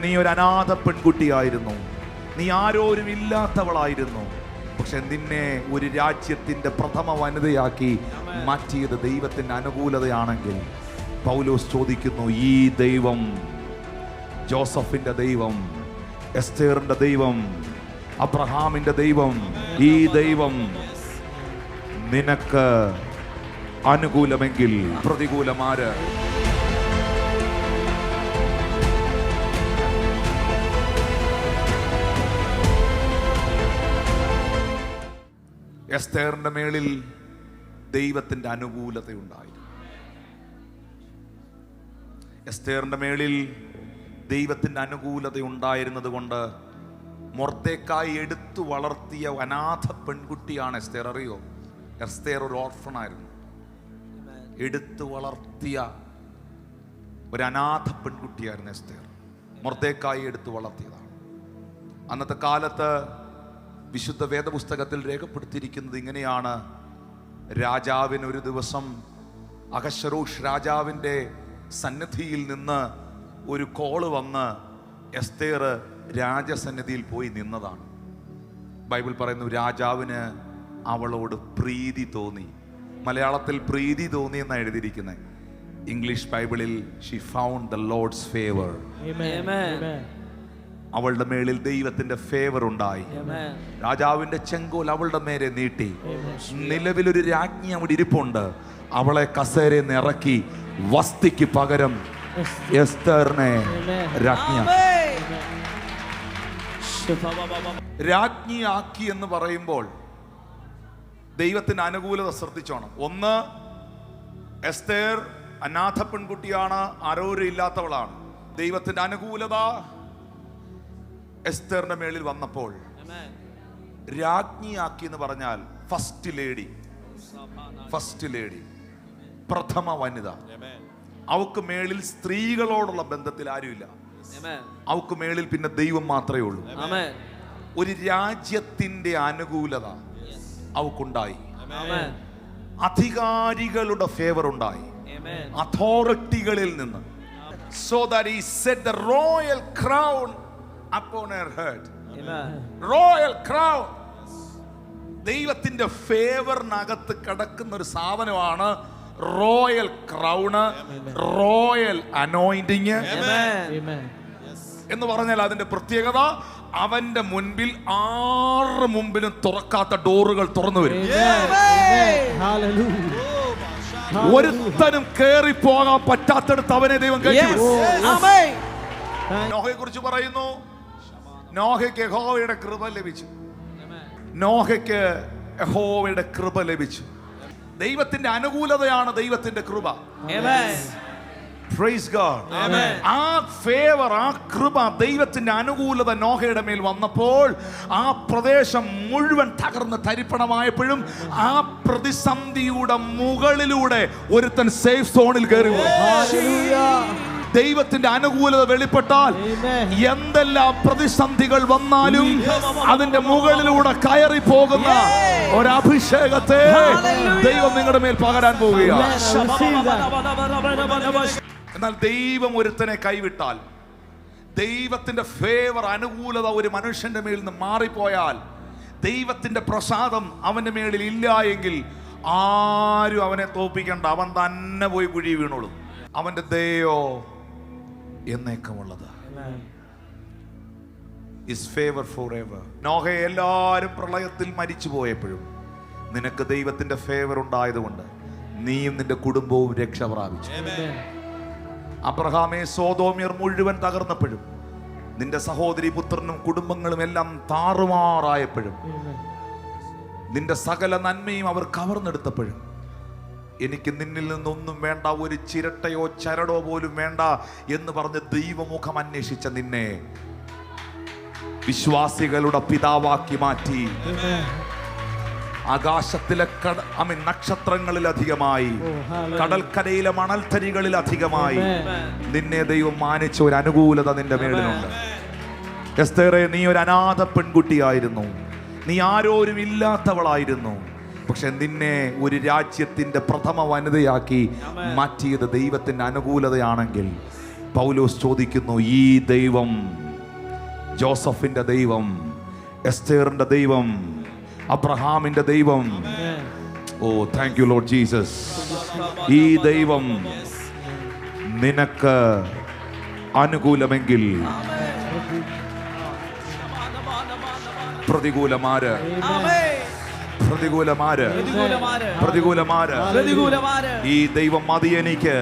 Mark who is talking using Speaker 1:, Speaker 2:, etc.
Speaker 1: നീ ഒരു അനാഥ പെൺകുട്ടിയായിരുന്നു. നീ ആരോരും ഇല്ലാത്തവളായിരുന്നു. പക്ഷെ നിന്നെ ഒരു രാജ്യത്തിന്റെ പ്രഥമ വനിതയാക്കി മാറ്റിയത് ദൈവത്തിന്റെ അനുകൂലതയാണെങ്കിൽ പൗലോസ് ചോദിക്കുന്നു ഈ ദൈവം ജോസഫിന്റെ ദൈവം എസ്തേറിന്റെ ദൈവം അബ്രഹാമിന്റെ ദൈവം ഈ ദൈവം നിനക്ക് അനുകൂലമെങ്കിൽ പ്രതികൂലമാര് എസ്തേറിന്റെ മേളിൽ ദൈവത്തിന്റെ അനുകൂലതയുണ്ടായിരുന്നു. എസ്തേറിന്റെ മേളിൽ ദൈവത്തിന്റെ അനുകൂലത ഉണ്ടായിരുന്നത് കൊണ്ട് മൊർത്തേക്കായി എടുത്തു വളർത്തിയ അനാഥ പെൺകുട്ടിയാണ് എസ്തേർ. അറിയോ? എസ്തേർ ഒരു ഓർഫണായിരുന്നു. എടുത്തു വളർത്തിയ ഒരു അനാഥ പെൺകുട്ടിയായിരുന്നു എസ്തേർ. മൊർത്തേക്കായി എടുത്തു വളർത്തിയതാണ്. അന്നത്തെ കാലത്ത് വിശുദ്ധ വേദപുസ്തകത്തിൽ രേഖപ്പെടുത്തിയിരിക്കുന്നത് ഇങ്ങനെയാണ്. രാജാവിന് ഒരു ദിവസം അഹശറൂഷ് രാജാവിന്റെ സന്നിധിയിൽ നിന്ന് ഒരു കോൾ വന്ന് എസ്തേർ രാജസന്നിധിയിൽ പോയി നിന്നതാണ്. ബൈബിൾ പറയുന്നു രാജാവിന് അവളോട് പ്രീതി തോന്നി. മലയാളത്തിൽ പ്രീതി തോന്നി എന്നാണ് എഴുതിയിരിക്കുന്നത് ഇംഗ്ലീഷ് ബൈബിളിൽ she found the Lord's favour. അവളുടെ മേളിൽ ദൈവത്തിന്റെ ഫേവർ ഉണ്ടായി. രാജാവിന്റെ ചെങ്കോൽ അവളുടെ മേലെ നീട്ടി. നിലവിലൊരു രാജ്ഞി അവിടെ ഇരിപ്പുണ്ട്. അവളെ കസേരയിൽ നിറക്കി ഇറക്കി വസ്തിക്ക് പകരം എസ്തറിനെ രാജ്ഞി രാജ്ഞിയാക്കി. എന്ന് പറയുമ്പോൾ ദൈവത്തിന് അനുകൂലത ശ്രദ്ധിച്ചോണം. ഒന്ന് എസ്തേർ അനാഥ പെൺകുട്ടിയാണ് ആരോരും ഇല്ലാത്തവളാണ് ദൈവത്തിന്റെ അനുകൂലത എസ്തേറിന്റെ മേളിൽ വന്നപ്പോൾ. രാജ്ഞിയാക്കി എന്ന് പറഞ്ഞാൽ ഫസ്റ്റ് ലേഡി ഫസ്റ്റ് ലേഡി പ്രഥമ വനിത. അവക്ക് മേളിൽ സ്ത്രീകളോടുള്ള ബന്ധത്തിൽ ആരുമില്ല. അവക്ക് മേളിൽ പിന്നെ ദൈവം മാത്രമേ ഉള്ളൂ. ഒരു രാജ്യത്തിന്റെ അനുകൂലത അവക്കുണ്ടായി. അധികാരികളുടെ ഫേവർ ഉണ്ടായി. അതോറിറ്റികളിൽ നിന്ന്. So that he set the royal crown upon her head. Royal crown ദൈവത്തിന്റെ ഫേവറിനകത്ത് കിടക്കുന്ന ഒരു സാധനമാണ് royal crown royal anointing.
Speaker 2: Amen.
Speaker 1: എന്ന് പറഞ്ഞാൽ അതിന്റെ പ്രത്യേകത അവന്റെ മുൻപിൽ ആറ് മുമ്പിലും തുറക്കാത്ത ഡോറുകൾ തുറന്നു വരും.
Speaker 2: Hallelujah.
Speaker 1: ഒരുത്തനും കേറി പോകാൻ പറ്റാത്തടുത്ത് അവനെ ദൈവം. നോഹയെ കുറിച്ച് പറയുന്നു നോഹയ്ക്ക് യഹോവയുടെ കൃപ ലഭിച്ചു നോഹയ്ക്ക് യഹോവയുടെ കൃപ ലഭിച്ചു ദൈവത്തിന്റെ അനുകൂലതയാണ് ദൈവത്തിന്റെ കൃപ.
Speaker 2: Amen.
Speaker 1: ആ ഫേവർ ആ കൃപ ദൈവത്തിന്റെ അനുകൂലത നോഹയുടെ മേൽ വന്നപ്പോൾ ആ പ്രദേശം മുഴുവൻ തകർന്ന് തരിപ്പണമായപ്പോഴും ആ പ്രതിസന്ധിയുടെ മുകളിലൂടെ ഒരുത്തൻ സേഫ് സോണിൽ കയറി. ദൈവത്തിന്റെ അനുകൂലത വെളിപ്പെട്ടാൽ എന്തെല്ലാം പ്രതിസന്ധികൾ വന്നാലും അതിന്റെ മുകളിലൂടെ കയറി പോകുന്ന ഒരഭിഷേകത്തെ ദൈവം നിങ്ങളുടെ മേൽ പകരാൻ പോവുകയാണ്. എന്നാൽ ദൈവം ഒരുത്തനെ കൈവിട്ടാൽ ദൈവത്തിന്റെ ഫേവർ അനുകൂലത ഒരു മനുഷ്യന്റെ മേൽ നിന്ന് മാറിപ്പോയാൽ ദൈവത്തിന്റെ പ്രസാദം അവന്റെ മേളിൽ ഇല്ല എങ്കിൽ ആരും അവനെ തോപ്പിക്കണ്ട അവൻ തന്നെ പോയി കുഴി വീണോളും. അവന്റെ ദയോ എന്നേക്കമുള്ളത്. ഇസ് ഫേവർ ഫോർ എവർ നോഹയെ എല്ലാവരും പ്രളയത്തിൽ മരിച്ചു പോയപ്പോഴും നിനക്ക് ദൈവത്തിന്റെ ഫേവർ ഉണ്ടായതുകൊണ്ട് നീയും നിന്റെ കുടുംബവും രക്ഷ പ്രാപിച്ചു. അബ്രഹാമെ സോതോമിയർ മുഴുവൻ തകർന്നപ്പോഴും നിന്റെ സഹോദരി പുത്രനും കുടുംബങ്ങളും എല്ലാം താറുമാറായപ്പോഴും നിന്റെ സകല നന്മയും അവർ കവർന്നെടുത്തപ്പോഴും എനിക്ക് നിന്നിൽ നിന്നൊന്നും വേണ്ട ഒരു ചിരട്ടയോ ചരടോ പോലും വേണ്ട എന്ന് പറഞ്ഞ് ദൈവമുഖം അന്വേഷിച്ച നിന്നെ വിശ്വാസികളുടെ പിതാവാക്കി മാറ്റി. ആകാശത്തിലെ കട ഐ മീൻ നക്ഷത്രങ്ങളിൽ അധികമായി.
Speaker 2: Oh.
Speaker 1: കടൽക്കരയിലെ മണൽത്തരികളിൽ അധികമായി. നിന്നെ ദൈവം മാനിച്ച ഒരു അനുകൂലത നിന്റെ മേളിലുണ്ട് എസ്തേറെ നീ ഒരു അനാഥ പെൺകുട്ടിയായിരുന്നു. നീ ആരോരും ഇല്ലാത്തവളായിരുന്നു പക്ഷെ നിന്നെ ഒരു രാജ്യത്തിന്റെ പ്രഥമ വനിതയാക്കി മാറ്റിയത് ദൈവത്തിന്റെ അനുകൂലതയാണെങ്കിൽ പൗലോസ് ചോദിക്കുന്നു ഈ ദൈവം ജോസഫിന്റെ ദൈവം എസ്തേറിന്റെ ദൈവം അബ്രഹാമിന്റെ ദൈവം? Oh thank you load Jesus ഈ ദൈവം നിനക്ക് അനുകൂലമെങ്കിൽ പ്രതികൂലമാര്. പ്രതികൂലമാര്
Speaker 2: പ്രതികൂലമാര്
Speaker 1: ഈ ദൈവം മതി എനിക്ക്.